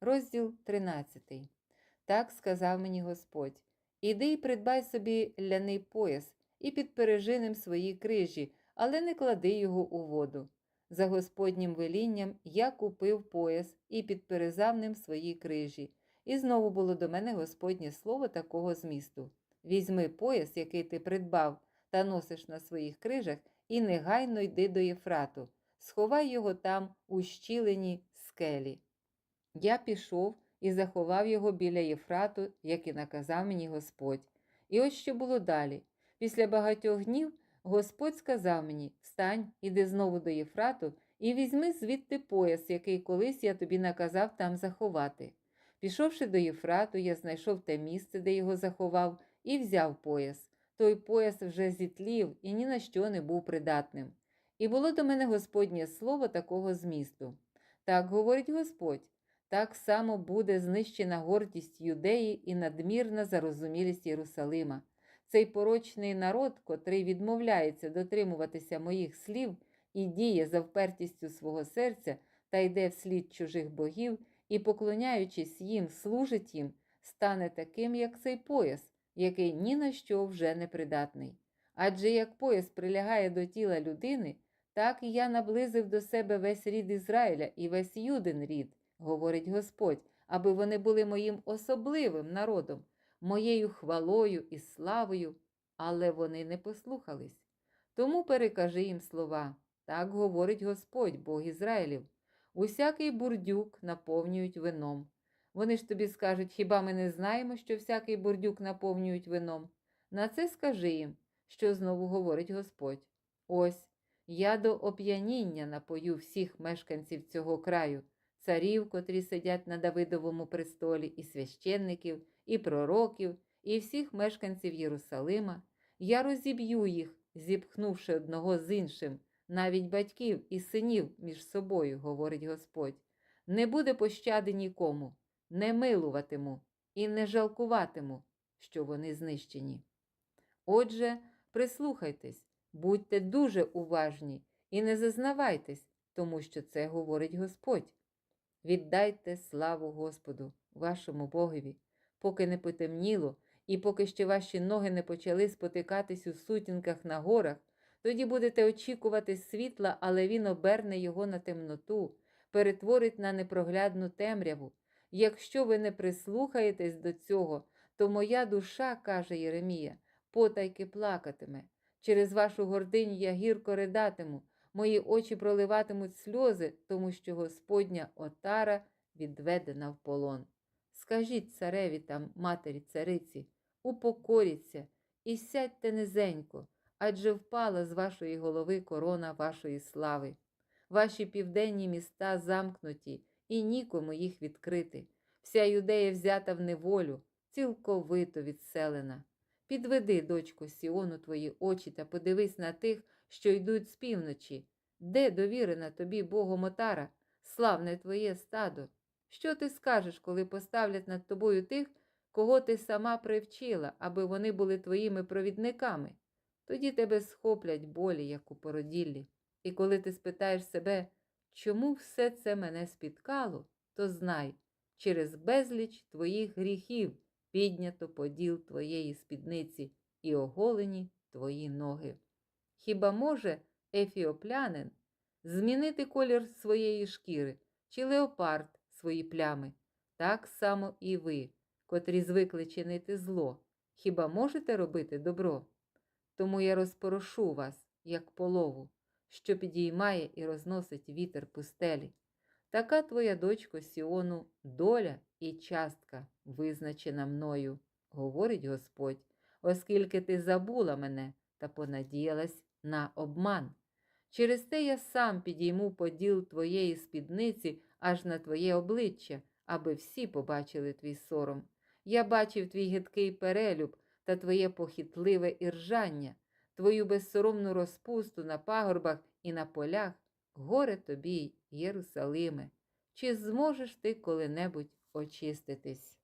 Розділ 13. Так сказав мені Господь: Іди й придбай собі ляний пояс і підпережи ним свої крижі, але не клади його у воду. За Господнім велінням я купив пояс і підперезав ним свої крижі. І знову було до мене Господнє слово такого змісту: Візьми пояс, який ти придбав, та носиш на своїх крижах, і негайно йди до Єфрату, сховай його там у щілені скелі. Я пішов і заховав його біля Єфрату, як і наказав мені Господь. І ось що було далі. Після багатьох днів Господь сказав мені: Встань, іди знову до Єфрату і візьми звідти пояс, який колись я тобі наказав там заховати. Пішовши до Єфрату, я знайшов те місце, де його заховав, і взяв пояс. Той пояс вже зітлів і ні на що не був придатним. І було до мене Господнє слово такого змісту. Так говорить Господь. Так само буде знищена гордість юдеї і надмірна зарозумілість Єрусалима. Цей порочний народ, котрий відмовляється дотримуватися моїх слів і діє за впертістю свого серця та йде вслід чужих богів, і, поклоняючись їм, служить їм, стане таким, як цей пояс, який ні на що вже не придатний. Адже як пояс прилягає до тіла людини, так і я наблизив до себе весь рід Ізраїля і весь юдин рід говорить Господь, аби вони були моїм особливим народом, моєю хвалою і славою, але вони не послухались. Тому перекажи їм слова. Так говорить Господь, Бог Ізраїлів. Усякий бурдюк наповнюють вином. Вони ж тобі скажуть, хіба ми не знаємо, що всякий бурдюк наповнюють вином? На це скажи їм, що знову говорить Господь. Ось я до оп'яніння напою всіх мешканців цього краю царів, котрі сидять на Давидовому престолі, і священників, і пророків, і всіх мешканців Єрусалима, я розіб'ю їх, зіпхнувши одного з іншим, навіть батьків і синів між собою, говорить Господь. Не буде пощади нікому, не милуватиму і не жалкуватиму, що вони знищені. Отже, прислухайтесь, будьте дуже уважні і не зазнавайтесь, тому що це говорить Господь. Віддайте славу Господу, вашому Богові, поки не потемніло, і поки ще ваші ноги не почали спотикатись у сутінках на горах, тоді будете очікувати світла, але він оберне його на темноту, перетворить на непроглядну темряву. Якщо ви не прислухаєтесь до цього, то моя душа, каже Єремія, потайки плакатиме. Через вашу гординю я гірко ридатиму. Мої очі проливатимуть сльози, тому що Господня отара відведена в полон. Скажіть цареві та матері цариці, упокоріться і сядьте низенько, адже впала з вашої голови корона вашої слави. Ваші південні міста замкнуті, і нікому їх відкрити. Вся юдея взята в неволю, цілковито відселена. Підведи, дочко, Сіону, твої очі та подивись на тих, що йдуть з півночі, де довірена тобі Богом отара, славне твоє стадо. Що ти скажеш, коли поставлять над тобою тих, кого ти сама привчила, аби вони були твоїми провідниками? Тоді тебе схоплять болі, як у породіллі. І коли ти спитаєш себе, чому все це мене спіткало, то знай, через безліч твоїх гріхів піднято поділ твоєї спідниці і оголені твої ноги. Хіба може ефіоплянин змінити колір своєї шкіри чи леопард свої плями? Так само і ви, котрі звикли чинити зло, хіба можете робити добро? Тому я розпорошу вас, як полову, що підіймає і розносить вітер пустелі. Така твоя дочко Сіону, доля і частка, визначена мною, говорить Господь, оскільки ти забула мене та понадіялась на обман. Через те я сам підійму поділ твоєї спідниці аж на твоє обличчя, аби всі побачили твій сором. Я бачив твій гидкий перелюб та твоє похитливе іржання, твою безсоромну розпусту на пагорбах і на полях, горе тобі, Єрусалиме, чи зможеш ти коли-небудь очиститись?